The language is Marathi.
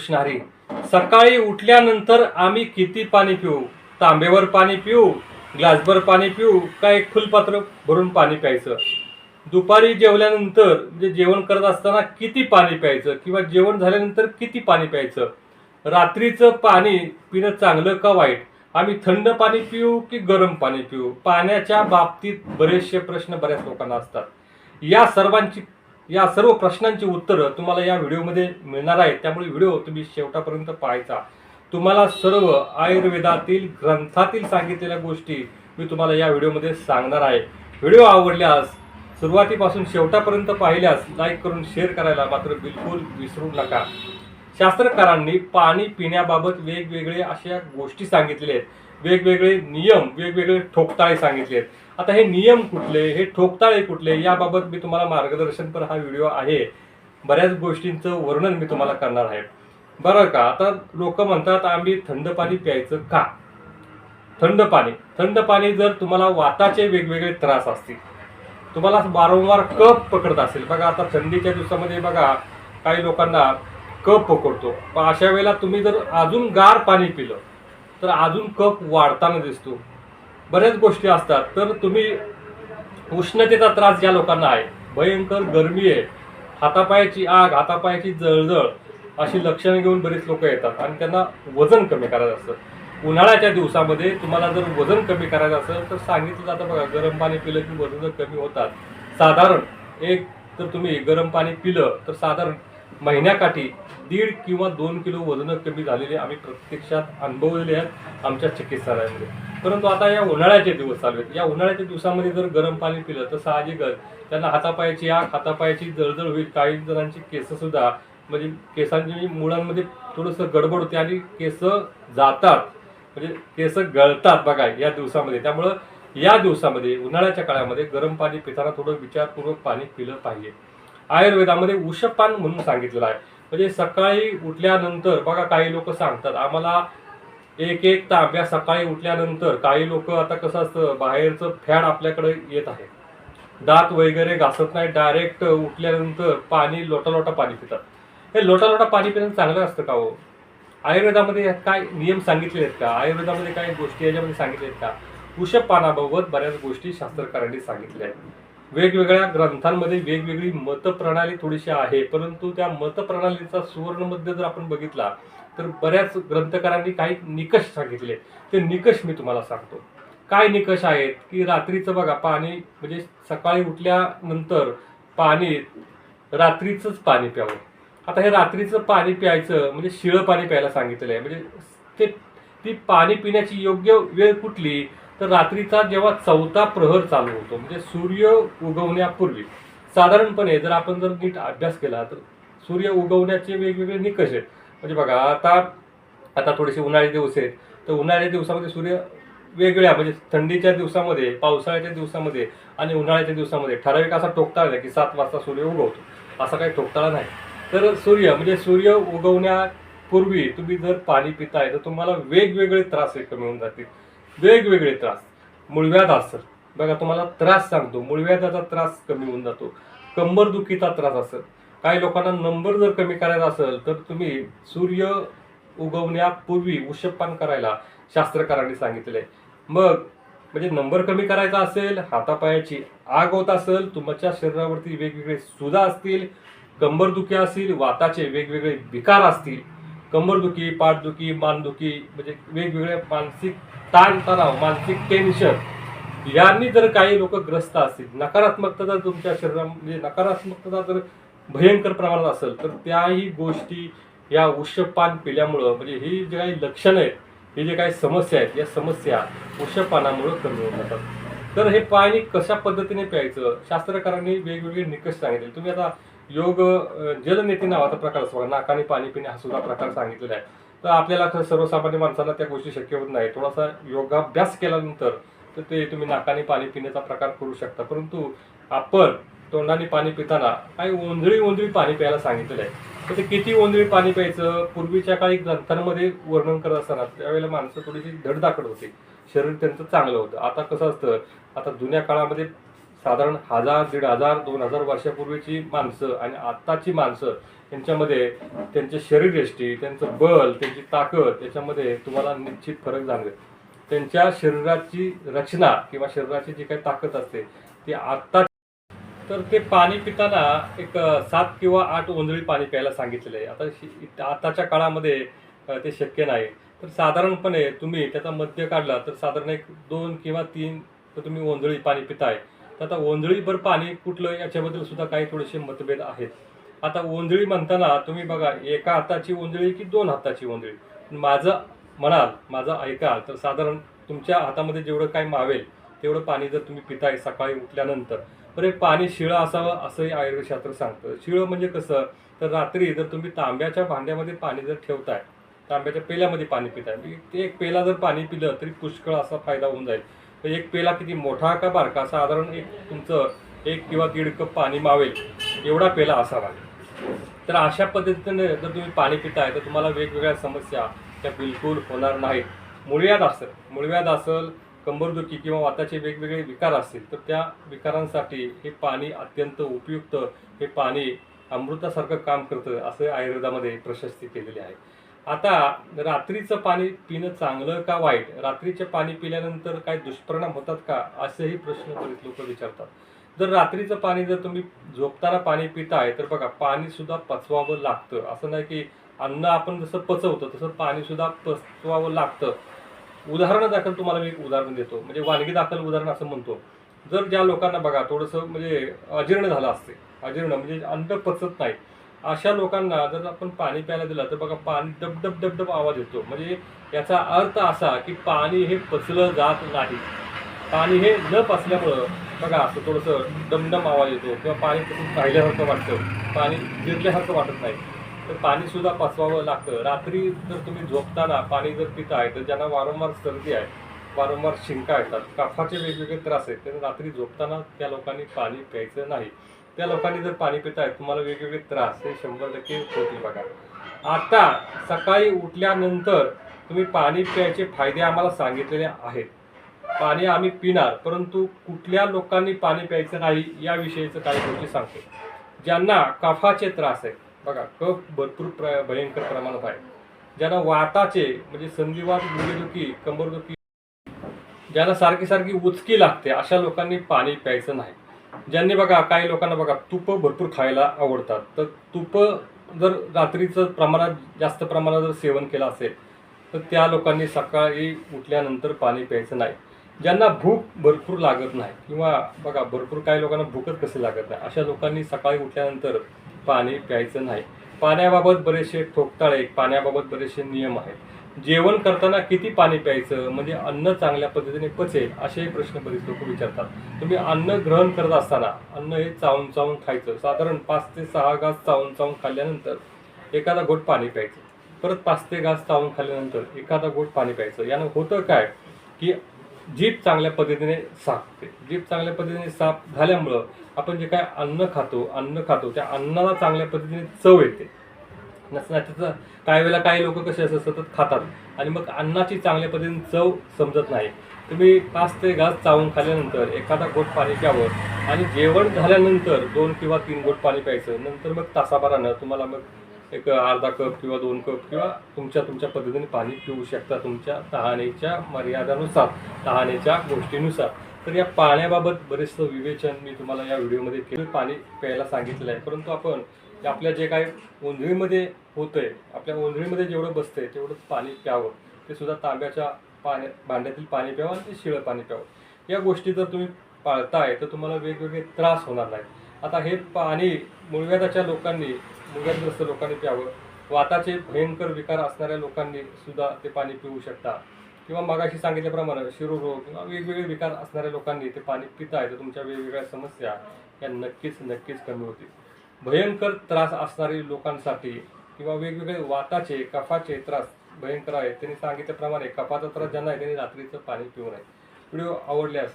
प्रश्नारी सकाळी उठल्यानंतर आम्ही किती पाणी पिऊ? तांबेवर पाणी पिऊ? ग्लासभर पाणी पिऊ? का एक फुलपात्र भरून पाणी प्यायचं? दुपारी जेवल्यानंतर म्हणजे जेवण करत असताना किती पाणी प्यायचं? किंवा जेवण झाल्यानंतर किती पाणी प्यायचं? रात्रीचं पाणी पिणं चांगलं का वाईट? आम्ही थंड पाणी पिऊ की गरम पाणी पिऊ? पाण्याच्या बाबतीत बरेचसे प्रश्न बऱ्याच लोकांना असतात. या सर्वांची या सर्व प्रश्नांची उत्तरं तुम्हाला या व्हिडिओमध्ये मिळणार आहेत. त्यामुळे व्हिडिओ तुम्ही शेवटापर्यंत पाहायचा. तुम्हाला सर्व आयुर्वेदातील ग्रंथातील सांगितलेल्या गोष्टी मी तुम्हाला या व्हिडिओमध्ये सांगणार आहे. व्हिडिओ आवडल्यास सुरुवातीपासून शेवटापर्यंत पाहिल्यास लाईक करून शेअर करायला मात्र बिलकुल विसरू नका. शास्त्रकारांनी पाणी पिण्याबाबत वेगवेगळे अशा गोष्टी सांगितलेल्या आहेत. वेगवेगळे नियम वेगवेगळे ठोकताळे सांगितले आहेत. आता हे नियम कुठले हे ठोकताळे कुठले याबाबत मी तुम्हाला मार्गदर्शनपर हा व्हिडिओ आहे. बऱ्याच गोष्टींचं वर्णन मी तुम्हाला करणार आहे. बरं का? आता लोक म्हणतात आम्ही थंड पाणी प्यायचं का? थंड पाणी. थंड पाणी जर तुम्हाला वाताचे वेगवेगळे त्रास असतील तुम्हाला वारंवार कप पकडत असेल. बघा आता थंडीच्या दिवसामध्ये बघा काही लोकांना कप पकडतो. पण अशा वेळेला तुम्ही जर अजून गार पाणी पिलं तर अजून कप वाढताना दिसतो. बऱ्याच गोष्टी असतात. तर तुम्ही उष्णतेचा त्रास ज्या लोकांना आहे भयंकर गरमी आहे हातापायाची आग हातापायाची जळजळ अशी लक्षणं घेऊन बरीच लोक येतात आणि त्यांना वजन कमी करायचं असतं. उन्हाळ्याच्या दिवसामध्ये तुम्हाला जर वजन कमी करायचं असेल तर सांगितलं जातं बघा गरम पाणी पिलं की वजन कमी होतात. साधारण एक तर तुम्ही गरम पाणी पिलं तर साधारण महिन्याकाठी दीड किंवा दोन किलो वजन कमी झालेले आम्ही प्रत्यक्षात अनुभवलेले आहेत. आमच्या चिकित्सालयामध्ये. परंतु आता या उन्हाळ्याचे दिवस चालू आहेत. या उन्हाळ्याच्या दिवसामध्ये जर गरम पाणी पिलं तर साहजिकच त्यांना हातापायाची आग हातापायाची जळजळ होईल. काही जणांची केस सुद्धा म्हणजे केसांची मुळांमध्ये थोडंसं गडबड होते आणि केस जातात. म्हणजे केस गळतात बघा या दिवसामध्ये. त्यामुळं या दिवसामध्ये उन्हाळ्याच्या काळामध्ये गरम पाणी पिताना थोडं विचारपूर्वक पाणी पिलं पाहिजे. आयुर्वेदामध्ये उषपान म्हणून सांगितलेलं आहे. म्हणजे सकाळी उठल्यानंतर बघा काही लोक सांगतात आम्हाला एक एक तांब्या सकाळी उठल्यानंतर काही लोक आता कसं असतं बाहेरचं फॅड आपल्याकडे येत आहे. दात वगैरे घासत नाही डायरेक्ट उठल्यानंतर पाणी लोटा लोटा पाणी पितात. हे लोटा लोटा पाणी पिणं चांगलं असतं का हो? आयुर्वेदामध्ये काय नियम सांगितले आहेत का? आयुर्वेदामध्ये काय गोष्टी याच्यामध्ये सांगितल्या आहेत का? उषपानाबाबत बऱ्याच गोष्टी शास्त्रकारांनी सांगितल्या आहेत. वेगवेगळ्या ग्रंथांमध्ये वेगवेगळी मतप्रणाली थोडीशी आहे. परंतु त्या मतप्रणालीचा सुवर्णमध्ये जर आपण बघितला तर बऱ्याच ग्रंथकारांनी काही निकष सांगितले. ते निकष मी तुम्हाला सांगतो. काय निकष आहेत? की रात्रीचं बघा पाणी म्हणजे सकाळी उठल्यानंतर पाणी रात्रीचंच पाणी प्यावं. आता हे रात्रीचं पाणी प्यायचं म्हणजे शिळं पाणी प्यायला सांगितलेलं आहे म्हणजे ते ती पाणी पिण्याची योग्य वेळ कुठली? तर रात्रीचा जेव्हा चौथा प्रहर चालू होतो म्हणजे सूर्य उगवण्यापूर्वी साधारणपणे जर आपण जर नीट अभ्यास केला तर सूर्य उगवण्याचे वेगवेगळे निकष आहेत. म्हणजे बघा आता आता थोडेसे उन्हाळी दिवस आहेत तर उन्हाळ्याच्या दिवसामध्ये सूर्य वेगळ्या म्हणजे थंडीच्या दिवसामध्ये पावसाळ्याच्या दिवसामध्ये आणि उन्हाळ्याच्या दिवसामध्ये ठराविक असा टोकताळा नाही की सात वाजता सूर्य उगवतो. असा काही टोकताळा नाही. तर सूर्य म्हणजे सूर्य उगवण्यापूर्वी तुम्ही जर पाणी पिताय तर तुम्हाला वेगवेगळे त्रास हे कमी होऊन जातील. वेगवेगळे त्रास. मुळव्याध असेल बघा तुम्हाला त्रास सांगतो. मुळव्याधाचा त्रास कमी होऊन जातो. कंबरदुखीचा त्रास असेल. काही लोकांना नंबर जर कमी करायचा असेल तर तुम्ही सूर्य उगवण्यापूर्वी उषपान करायला शास्त्रकारांनी सांगितले आहे मग म्हणजे नंबर कमी करायचा असेल हातापायाची आग होत असेल तुमच्या शरीरावरती वेगवेगळे सुजा असतील कंबरदुखी असतील वाताचे वेगवेगळे विकार असतील कंबरदुखी पाठदुखी मानदुखी म्हणजे वेगवेगळे मानसिक ताणतणाव मानसिक टेन्शन यांनी जर काही लोक ग्रस्त असतील नकारात्मकता जर तुमच्या शरीरा म्हणजे नकारात्मकता जर भयंकर प्रमाणात असेल तर त्याही गोष्टी या उष्यपान पिल्यामुळं म्हणजे ही जे काही लक्षणं आहेत ही जे काही समस्या आहेत या समस्या उष्यपानामुळं कमी होत जातात. तर हे पाणी कशा पद्धतीने प्यायचं? शास्त्रकारांनी वेगवेगळे निकष सांगितले. तुम्ही आता योग अं, जलनेती नावाचा प्रकार असतो नाकाने पाणी पिणे हा सुद्धा प्रकार सांगितलेला आहे. तर आपल्याला तर सर्वसामान्य माणसांना त्या गोष्टी शक्य होत नाही. थोडासा योगाभ्यास केल्यानंतर तर ते तुम्ही नाकाने पाणी पिण्याचा प्रकार करू शकता. परंतु आपण तोंडाने पाणी पिताना काही ओंधळी ओंधळी पाणी प्यायला सांगितलेलं आहे. तर ते किती ओंधळी पाणी प्यायचं? पूर्वीच्या काळी ग्रंथांमध्ये वर्णन करत असताना त्यावेळेला माणसं थोडीशी धडधाकड होती. शरीर त्यांचं चांगलं होतं. आता कसं असतं? आता जुन्या काळामध्ये साधारण हजार दीड हजार दोन हजार वर्षापूर्वीची माणसं आणि आत्ताची माणसं यांच्यामध्ये त्यांचे शरीरयष्टी त्यांचं बल त्यांची ताकद याच्यामध्ये तुम्हाला निश्चित फरक जाणवेल. त्यांच्या शरीराची रचना किंवा शरीराची जी काही ताकद असते ती आत्ता तर ते पाणी पिताना एक सात किंवा आठ ओंजळी पाणी प्यायला सांगितलेलं आहे. आता आताच्या काळामध्ये ते शक्य नाही. तर साधारणपणे तुम्ही त्याचा मध्य काढला तर साधारण एक दोन किंवा तीन तर तुम्ही ओंजळी पाणी पिताय. तर आता ओंजळीभर पाणी कुठलं याच्याबद्दल सुद्धा काही थोडेसे मतभेद आहेत. आता ओंजळी म्हणताना तुम्ही बघा एका हाताची ओंजळी की दोन हाताची ओंजळी माझं म्हणाल माझं ऐकाल तर साधारण तुमच्या हातामध्ये जेवढं काय मावेल तेवढं पाणी जर तुम्ही पिताय सकाळी उठल्यानंतर. तर हे पाणी शिळं असावं असंही आयुर्वेदशास्त्र सांगतं. शिळं म्हणजे कसं? तर रात्री जर तुम्ही तांब्याच्या भांड्यामध्ये पाणी जर ठेवताय तांब्याच्या पेल्यामध्ये पाणी पिताय ते एक पेला जर पाणी पिलं तरी पुष्कळ असा फायदा होऊन जाईल. तर एक पेला किती मोठा का बारका साधारण एक तुमचं एक किंवा दीड कप पाणी मावेल एवढा पेला असावा. तर अशा पद्धतीने जर तुम्ही पाणी पिताय तर तुम्हाला वेगवेगळ्या समस्या त्या बिलकुल होणार नाहीत. मुळव्याध असेल मुळव्याध असेल कंबरदुखी किंवा वाताचे वेगवेगळे विकार असतील तर त्या विकारांसाठी हे पाणी अत्यंत उपयुक्त हे पाणी अमृतासारखं काम करतं असं आयुर्वेदामध्ये प्रशस्ती केलेली आहे. आता रात्रीचं पाणी पिणं चांगलं का वाईट? रात्रीचे पाणी पिल्यानंतर काय दुष्परिणाम होतात का? असेही प्रश्न बरेच लोक विचारतात. जर रात्रीचं पाणी जर तुम्ही झोपताना पाणी पिताय तर बघा पाणी सुद्धा पचवावं लागतं. असं नाही की अन्न आपण जसं पचवतो तसं पाणी सुद्धा पचवावं लागतं. उदाहरण दाखल तुम्हाला मी एक उदाहरण देतो. म्हणजे वानगी दाखल उदाहरण असं म्हणतो. जर ज्या लोकांना बघा थोडंसं म्हणजे अजीर्ण झालं असते. अजीर्ण म्हणजे अन्न पचत नाही. अशा लोकांना जर आपण पाणी प्यायला दिलं तर बघा पाणी डब डब डब डब आवाज येतो. म्हणजे याचा अर्थ असा की पाणी हे पचलं जात नाही. पाणी हे न पचल्यामुळं बघा असं थोडंसं डमडम आवाज येतो किंवा पाणी तसंच पाहिल्यासारखं वाटतं. पाणी जिरल्यासारखं वाटत नाही. तर पाणीसुद्धा पचवावं लागतं. रात्री जर तुम्ही झोपताना पाणी जर पिताय तर ज्यांना वारंवार सर्दी आहे वारंवार शिंका येतात काफाचे वेगवेगळे त्रास आहेत तर रात्री झोपताना त्या लोकांनी पाणी प्यायचं नाही. त्या लोकांनी जर पाणी पिताय तुम्हाला वेगवेगळे त्रास हे शंभर टक्के होतील बघा. आता सकाळी उठल्यानंतर तुम्ही पाणी प्यायचे फायदे आम्हाला सांगितलेले आहेत. पाणी आम्ही पिणार परंतु कुठल्या लोकांनी पाणी प्यायचं नाही याविषयीचं काही गोष्टी सांगतो. ज्यांना कफाचे त्रास आहेत बघा कफ भरपूर प्र भयंकर प्रमाणात आहे. ज्यांना वाताचे म्हणजे संधिवात गुडघेदुखी कंबरदुखी ज्यांना सारखी सारखी उचकी लागते अशा लोकांनी पाणी प्यायचं नाही. ज्यांनी बघा काही लोकांना बघा तूप भरपूर खायला आवडतात. तर तूप जर रात्रीचं प्रमाणात जास्त प्रमाणात जर सेवन केलं असेल तर त्या लोकांनी सकाळी उठल्यानंतर पाणी प्यायचं नाही. ज्यांना भूक भरपूर लागत नाही किंवा बघा भरपूर काही लोकांना भूकच कशी लागत नाही अशा लोकांनी सकाळी उठल्यानंतर पाणी प्यायचं नाही. पाण्याबाबत बरेचसे ठोकताळे पाण्याबाबत बरेचसे नियम आहेत. जेवण करताना किती पाणी प्यायचं? म्हणजे अन्न चांगल्या पद्धतीने पचेल असेही प्रश्न बरेच लोक विचारतात. तुम्ही अन्न ग्रहण करत असताना अन्न हे चावून चावून खायचं. साधारण पाच ते सहा घास चावून चावून खाल्ल्यानंतर एखादा घोट पाणी प्यायचं. परत पाच ते घास चावून खाल्ल्यानंतर एखादा घोट पाणी प्यायचं. यानं होतं काय की जीभ चांगल्या पद्धतीने साफते. जीभ चांगल्या पद्धतीने साफ झाल्यामुळं आपण जे काय अन्न खातो अन्न खातो त्या अन्नाला चांगल्या पद्धतीने चव येते. त्याचं काही वेळेला काही लोक कसे असं सतत खातात. आणि मग अन्नाची चांगल्या पद्धतीने चव समजत नाही. तुम्ही पाच ते घास चावून खाल्ल्यानंतर एखादा गोट पाणी प्यावं आणि जेवण झाल्यानंतर दोन किंवा तीन गोट पाणी प्यायचं. नंतर मग तासाभरानं तुम्हाला मग एक अर्धा कप किंवा दोन कप किंवा तुमच्या तुमच्या पद्धतीने पाणी पिऊ शकता तुमच्या तहानेच्या मर्यादानुसार तहानेच्या गोष्टीनुसार. तर या पाण्याबाबत बरेचसं विवेचन मी तुम्हाला या व्हिडिओमध्ये केलं. पाणी प्यायला सांगितलेलं आहे परंतु आपण आपल्या जे काय होतं आहे आपल्या ओंधळीमध्ये जेवढं बसतंय तेवढंच पाणी प्यावं. ते सुद्धा तांब्याच्या पाण्या भांड्यातील पाणी प्यावं आणि ते शिळं पाणी प्यावं. या गोष्टी जर तुम्ही पाळताय तर तुम्हाला वेगवेगळे त्रास होणार नाहीत. आता हे पाणी मुळव्याधाच्या लोकांनी मुळव्याधग्रस्त लोकांनी प्यावं. वाताचे भयंकर विकार असणाऱ्या लोकांनी सुद्धा ते पाणी पिऊ शकता. किंवा मगाशी सांगितल्याप्रमाणे शिरोरोग किंवा वेगवेगळे विकार असणाऱ्या लोकांनी ते पाणी पिताय तर तुमच्या वेगवेगळ्या समस्या या नक्कीच नक्कीच कमी होतील. भयंकर त्रास असणारी लोकांसाठी किंवा वेगवेगळे वाताचे कफाचे त्रास भयंकर आहेत. त्यांनी सांगितल्याप्रमाणे कफाचा त्रास ज्यांना आहे त्यांनी रात्रीचं पाणी पिऊ नये. व्हिडिओ आवडल्यास